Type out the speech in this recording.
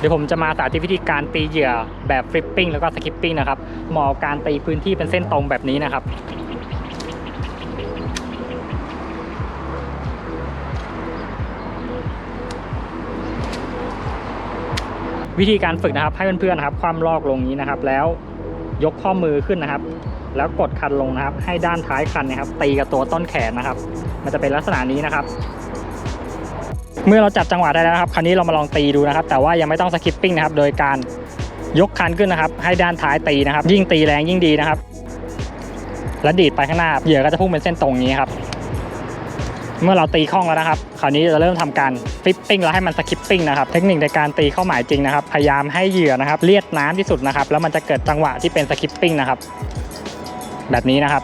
เดี๋ยวผมจะมาสาธิตวิธีการตีเหยื่อแบบฟลิปปิ้งแล้วก็สคิปปิ้งนะครับเหมาะกับการตีพื้นที่เป็นเส้นตรงแบบนี้นะครับ วิธีการฝึกนะครับให้เพื่อนๆนะครับ คว่ำลอกลงนี้นะครับ แล้วยกข้อมือขึ้นนะครับ แล้วกดคันลงนะครับ ให้ด้านท้ายคันนะครับ ตีกับตัวต้นแขนนะครับ มันจะเป็นลักษณะนี้นะครับ เมื่อเราจับจังหวะได้แล้วครับคราวนี้เรามาลองตีดูนะครับ แต่ว่ายังไม่ต้องสคิปปิ้งนะครับ โดยการยกคันขึ้นนะครับ ให้ด้านท้ายตีนะครับ ยิ่งตีแรงยิ่งดีนะครับ แล้วดีดไปข้างหน้าเหยื่อก็จะพุ่งเป็นเส้นตรงอย่างนี้ครับ เมื่อเราตีคล่องแล้วนะครับ คราวนี้จะเริ่มทำการฟิปปิ้งแล้วให้มันสคิปปิ้งนะครับ เทคนิคในการตีเข้าหมายจริงนะครับ พยายามให้เหยื่อนะครับเลียดน้ำที่สุดนะครับ แล้วมันจะเกิดจังหวะที่เป็นสคิปปิ้งนะครับ แบบนี้นะครับ